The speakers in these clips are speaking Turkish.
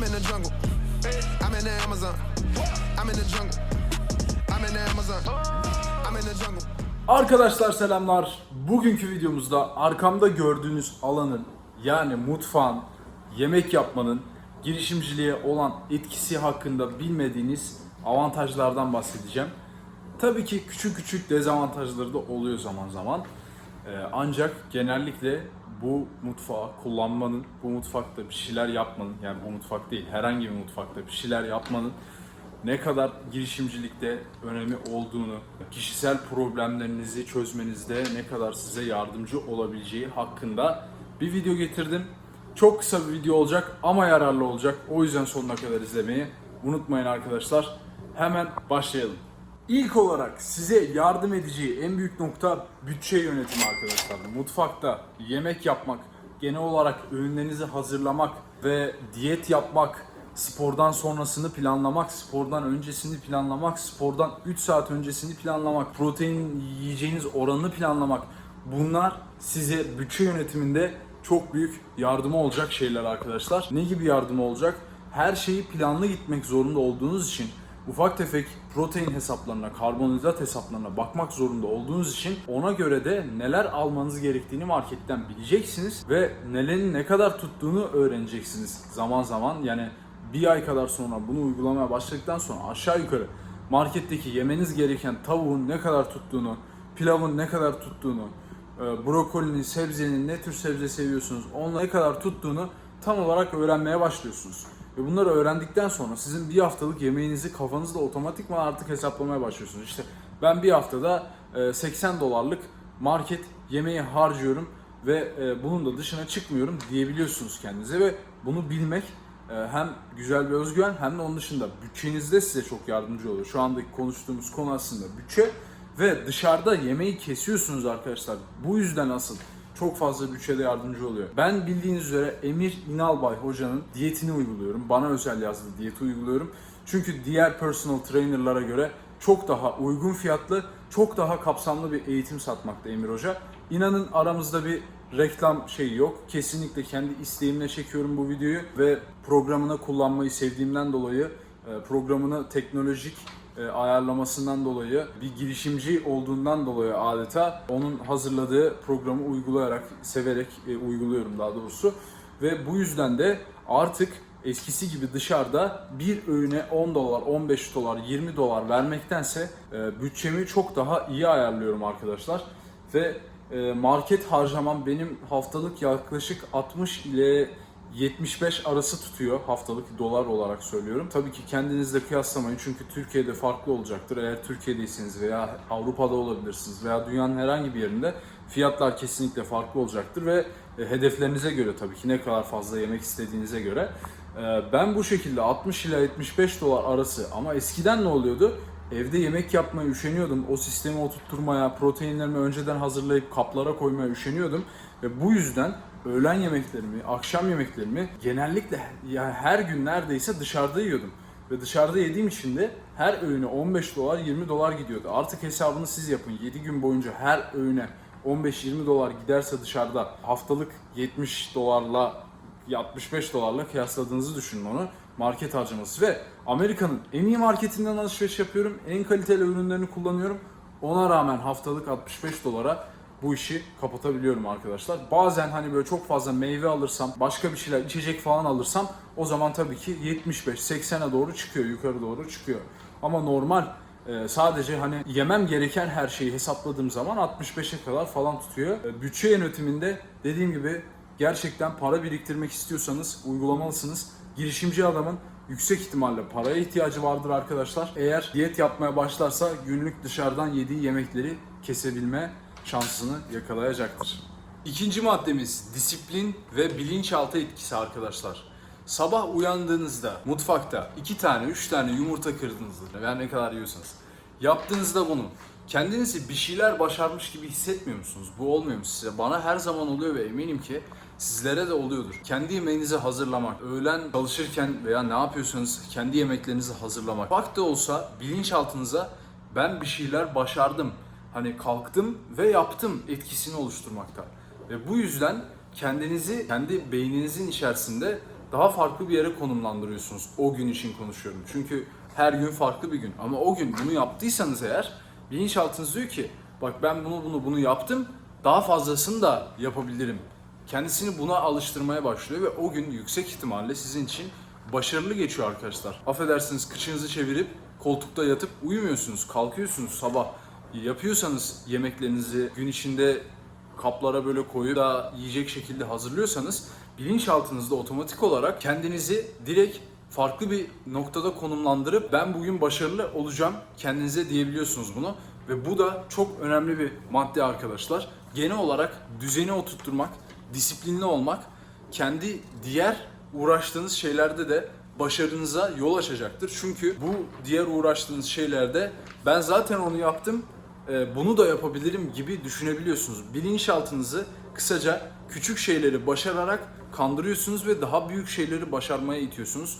I'm in the jungle. I'm in the Amazon. I'm in the jungle. I'm in the Amazon. I'm in the jungle. Arkadaşlar selamlar. Bugünkü videomuzda arkamda gördüğünüz alanın yani mutfağın, yemek yapmanın girişimciliğe olan etkisi hakkında bilmediğiniz avantajlardan bahsedeceğim. Tabii ki küçük küçük dezavantajları da oluyor zaman zaman. Ee, ancak genellikle bu mutfağı kullanmanın, bu mutfakta bir şeyler yapmanın, yani bu mutfak değil herhangi bir mutfakta bir şeyler yapmanın ne kadar girişimcilikte önemi olduğunu, kişisel problemlerinizi çözmenizde ne kadar size yardımcı olabileceği hakkında bir video getirdim. Çok kısa bir video olacak ama yararlı olacak. O yüzden sonuna kadar izlemeyi unutmayın arkadaşlar. Hemen başlayalım. İlk olarak size yardım edeceği en büyük nokta bütçe yönetimi arkadaşlar. Mutfakta yemek yapmak, genel olarak öğünlerinizi hazırlamak ve diyet yapmak, spordan sonrasını planlamak, spordan öncesini planlamak, spordan 3 saat öncesini planlamak, protein yiyeceğiniz oranını planlamak. Bunlar size bütçe yönetiminde çok büyük yardımı olacak şeyler arkadaşlar. Ne gibi yardımı olacak? Her şeyi planlı gitmek zorunda olduğunuz için ufak tefek protein hesaplarına, karbonhidrat hesaplarına bakmak zorunda olduğunuz için ona göre de neler almanız gerektiğini marketten bileceksiniz ve nelerin ne kadar tuttuğunu öğreneceksiniz zaman zaman. Yani bir ay kadar sonra bunu uygulamaya başladıktan sonra aşağı yukarı marketteki yemeniz gereken tavuğun ne kadar tuttuğunu, pilavın ne kadar tuttuğunu, e, brokolinin, sebzenin ne tür sebze seviyorsunuz, onunla ne kadar tuttuğunu tam olarak öğrenmeye başlıyorsunuz. Ve bunları öğrendikten sonra sizin bir haftalık yemeğinizi kafanızda otomatikman artık hesaplamaya başlıyorsunuz. İşte ben bir haftada e, 80 dolarlık market yemeği harcıyorum ve e, bunun da dışına çıkmıyorum diyebiliyorsunuz kendinize ve bunu bilmek e, hem güzel bir özgüven hem de onun dışında bütçenizde size çok yardımcı oluyor. Şu andaki konuştuğumuz konu aslında bütçe ve dışarıda yemeği kesiyorsunuz arkadaşlar. Bu yüzden asıl çok fazla bütçede yardımcı oluyor. Ben bildiğiniz üzere Emir İnalbay hocanın diyetini uyguluyorum. Bana özel yazdığı diyeti uyguluyorum. Çünkü diğer personal trainerlara göre çok daha uygun fiyatlı, çok daha kapsamlı bir eğitim satmakta Emir Hoca. İnanın aramızda bir reklam şeyi yok. Kesinlikle kendi isteğimle çekiyorum bu videoyu ve programını kullanmayı sevdiğimden dolayı e, programını teknolojik ayarlamasından dolayı bir girişimci olduğundan dolayı adeta onun hazırladığı programı uygulayarak, severek e, uyguluyorum daha doğrusu. Ve bu yüzden de artık eskisi gibi dışarıda bir öğüne 10 dolar, 15 dolar, 20 dolar vermektense e, bütçemi çok daha iyi ayarlıyorum arkadaşlar. Ve e, market harcamam benim haftalık yaklaşık 60 ile 75 arası tutuyor haftalık dolar olarak söylüyorum. Tabii ki kendinizle kıyaslamayın çünkü Türkiye'de farklı olacaktır. Eğer Türkiye'deyseniz veya Avrupa'da olabilirsiniz veya dünyanın herhangi bir yerinde fiyatlar kesinlikle farklı olacaktır ve e, hedeflerinize göre tabii ki ne kadar fazla yemek istediğinize göre. E, Ben bu şekilde 60 ila 75 dolar arası ama eskiden ne oluyordu? Evde yemek yapmaya üşeniyordum. O sistemi oturtturmaya, proteinlerimi önceden hazırlayıp kaplara koymaya üşeniyordum. Ve bu yüzden öğlen yemeklerimi, akşam yemeklerimi genellikle yani her gün neredeyse dışarıda yiyordum. Ve dışarıda yediğim için de her öğüne 15 dolar 20 dolar gidiyordu. Artık hesabını siz yapın. 7 gün boyunca her öğüne 15-20 dolar giderse dışarıda haftalık 70 dolarla 65 dolarla kıyasladığınızı düşünün onu. Market harcaması ve Amerika'nın en iyi marketinden alışveriş yapıyorum. En kaliteli ürünlerini kullanıyorum. Ona rağmen haftalık 65 dolara bu işi kapatabiliyorum arkadaşlar. Bazen hani böyle çok fazla meyve alırsam, başka bir şeyler, içecek falan alırsam o zaman tabii ki 75-80'e doğru çıkıyor, yukarı doğru çıkıyor. Ama normal e, sadece hani yemem gereken her şeyi hesapladığım zaman 65'e kadar falan tutuyor. E, Bütçe yönetiminde dediğim gibi gerçekten para biriktirmek istiyorsanız uygulamalısınız. Girişimci adamın yüksek ihtimalle paraya ihtiyacı vardır arkadaşlar. Eğer diyet yapmaya başlarsa günlük dışarıdan yediği yemekleri kesebilme şansını yakalayacaktır. İkinci maddemiz disiplin ve bilinçaltı etkisi arkadaşlar. Sabah uyandığınızda mutfakta iki tane, üç tane yumurta kırdığınızda veya ne kadar yiyorsanız yaptığınızda bunu kendinizi bir şeyler başarmış gibi hissetmiyor musunuz? Bu olmuyor mu size? Bana her zaman oluyor ve eminim ki sizlere de oluyordur. Kendi yemeğinizi hazırlamak, öğlen çalışırken veya ne yapıyorsanız kendi yemeklerinizi hazırlamak. Bak da olsa bilinçaltınıza ben bir şeyler başardım. Hani kalktım ve yaptım etkisini oluşturmakta. Ve bu yüzden kendinizi kendi beyninizin içerisinde daha farklı bir yere konumlandırıyorsunuz. O gün için konuşuyorum. Çünkü her gün farklı bir gün. Ama o gün bunu yaptıysanız eğer bilinçaltınız diyor ki bak ben bunu bunu bunu yaptım daha fazlasını da yapabilirim. Kendisini buna alıştırmaya başlıyor ve o gün yüksek ihtimalle sizin için başarılı geçiyor arkadaşlar. Affedersiniz kıçınızı çevirip koltukta yatıp uyumuyorsunuz, kalkıyorsunuz sabah. Yapıyorsanız yemeklerinizi gün içinde kaplara böyle koyu da yiyecek şekilde hazırlıyorsanız bilinçaltınızda otomatik olarak kendinizi direkt farklı bir noktada konumlandırıp ben bugün başarılı olacağım kendinize diyebiliyorsunuz bunu ve bu da çok önemli bir madde arkadaşlar. Genel olarak düzeni oturtturmak, disiplinli olmak kendi diğer uğraştığınız şeylerde de başarınıza yol açacaktır. Çünkü bu diğer uğraştığınız şeylerde ben zaten onu yaptım bunu da yapabilirim gibi düşünebiliyorsunuz. Bilinçaltınızı kısaca küçük şeyleri başararak kandırıyorsunuz ve daha büyük şeyleri başarmaya itiyorsunuz.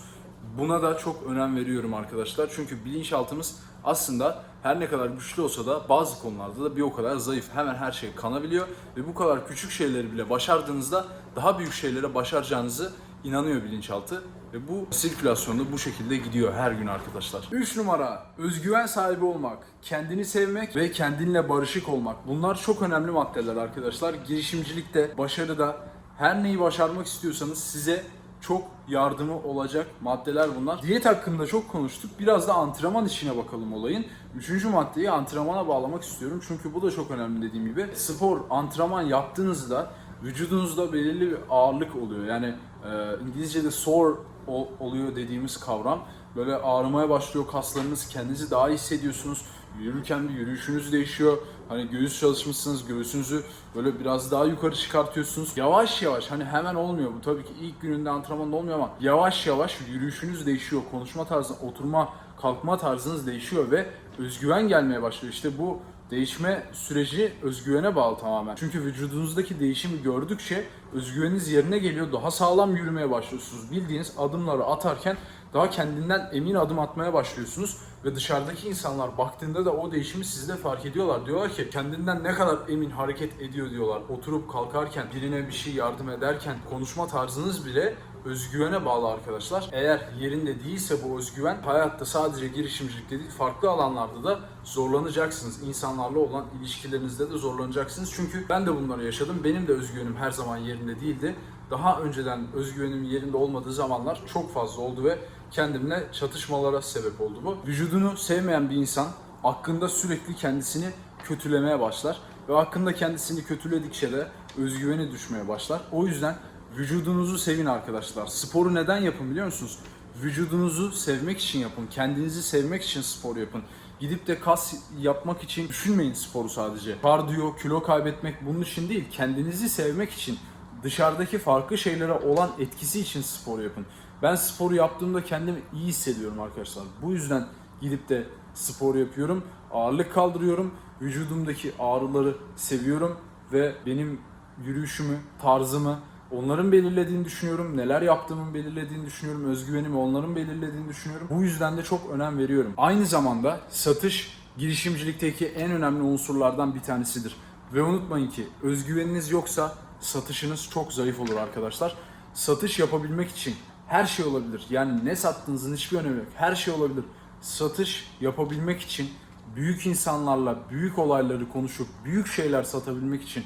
Buna da çok önem veriyorum arkadaşlar. Çünkü bilinçaltımız aslında her ne kadar güçlü olsa da bazı konularda da bir o kadar zayıf. Hemen her şey kanabiliyor ve bu kadar küçük şeyleri bile başardığınızda daha büyük şeylere başaracağınızı inanıyor bilinçaltı. Ve bu sirkülasyonda bu şekilde gidiyor her gün arkadaşlar. 3 numara özgüven sahibi olmak, kendini sevmek ve kendinle barışık olmak. Bunlar çok önemli maddeler arkadaşlar. Girişimcilikte, başarıda her neyi başarmak istiyorsanız size çok yardımı olacak maddeler bunlar. Diyet hakkında çok konuştuk. Biraz da antrenman işine bakalım olayın. Üçüncü maddeyi antrenmana bağlamak istiyorum. Çünkü bu da çok önemli dediğim gibi. Spor, antrenman yaptığınızda vücudunuzda belirli bir ağırlık oluyor. Yani e, İngilizce'de sore ol- oluyor dediğimiz kavram. Böyle ağrımaya başlıyor kaslarınız, kendinizi daha iyi hissediyorsunuz. Yürürken bir yürüyüşünüz değişiyor. Hani göğüs çalışmışsınız, göğsünüzü böyle biraz daha yukarı çıkartıyorsunuz. Yavaş yavaş hani hemen olmuyor bu tabii ki ilk gününde antrenmanda olmuyor ama yavaş yavaş yürüyüşünüz değişiyor. Konuşma tarzı, oturma, kalkma tarzınız değişiyor ve özgüven gelmeye başlıyor. İşte bu değişme süreci özgüvene bağlı tamamen. Çünkü vücudunuzdaki değişimi gördükçe özgüveniniz yerine geliyor. Daha sağlam yürümeye başlıyorsunuz. Bildiğiniz adımları atarken daha kendinden emin adım atmaya başlıyorsunuz ve dışarıdaki insanlar baktığında da o değişimi sizde fark ediyorlar. Diyorlar ki kendinden ne kadar emin hareket ediyor diyorlar. Oturup kalkarken, birine bir şey yardım ederken konuşma tarzınız bile özgüvene bağlı arkadaşlar. Eğer yerinde değilse bu özgüven hayatta sadece girişimcilikte değil farklı alanlarda da zorlanacaksınız. İnsanlarla olan ilişkilerinizde de zorlanacaksınız. Çünkü ben de bunları yaşadım. Benim de özgüvenim her zaman yerinde değildi. Daha önceden özgüvenim yerinde olmadığı zamanlar çok fazla oldu ve kendimle çatışmalara sebep oldu bu. Vücudunu sevmeyen bir insan hakkında sürekli kendisini kötülemeye başlar ve hakkında kendisini kötüledikçe de özgüveni düşmeye başlar. O yüzden vücudunuzu sevin arkadaşlar. Sporu neden yapın biliyor musunuz? Vücudunuzu sevmek için yapın. Kendinizi sevmek için spor yapın. Gidip de kas yapmak için düşünmeyin sporu sadece. Kardiyo, kilo kaybetmek bunun için değil. Kendinizi sevmek için dışarıdaki farklı şeylere olan etkisi için spor yapın. Ben sporu yaptığımda kendimi iyi hissediyorum arkadaşlar. Bu yüzden gidip de spor yapıyorum. Ağırlık kaldırıyorum. Vücudumdaki ağrıları seviyorum ve benim yürüyüşümü, tarzımı onların belirlediğini düşünüyorum. Neler yaptığımın belirlediğini düşünüyorum. Özgüvenimi onların belirlediğini düşünüyorum. Bu yüzden de çok önem veriyorum. Aynı zamanda satış girişimcilikteki en önemli unsurlardan bir tanesidir. Ve unutmayın ki özgüveniniz yoksa satışınız çok zayıf olur arkadaşlar. Satış yapabilmek için her şey olabilir. Yani ne sattığınızın hiçbir önemi yok. Her şey olabilir. Satış yapabilmek için büyük insanlarla büyük olayları konuşup büyük şeyler satabilmek için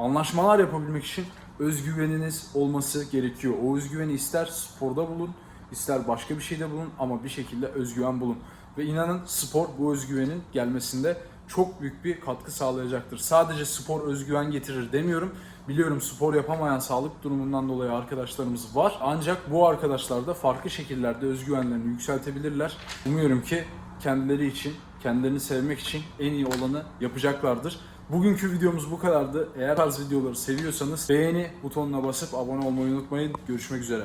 anlaşmalar yapabilmek için özgüveniniz olması gerekiyor. O özgüveni ister sporda bulun, ister başka bir şeyde bulun ama bir şekilde özgüven bulun. Ve inanın spor bu özgüvenin gelmesinde çok büyük bir katkı sağlayacaktır. Sadece spor özgüven getirir demiyorum. Biliyorum spor yapamayan sağlık durumundan dolayı arkadaşlarımız var. Ancak bu arkadaşlar da farklı şekillerde özgüvenlerini yükseltebilirler. Umuyorum ki kendileri için, kendilerini sevmek için en iyi olanı yapacaklardır. Bugünkü videomuz bu kadardı. Eğer tarz videoları seviyorsanız beğeni butonuna basıp abone olmayı unutmayın. Görüşmek üzere.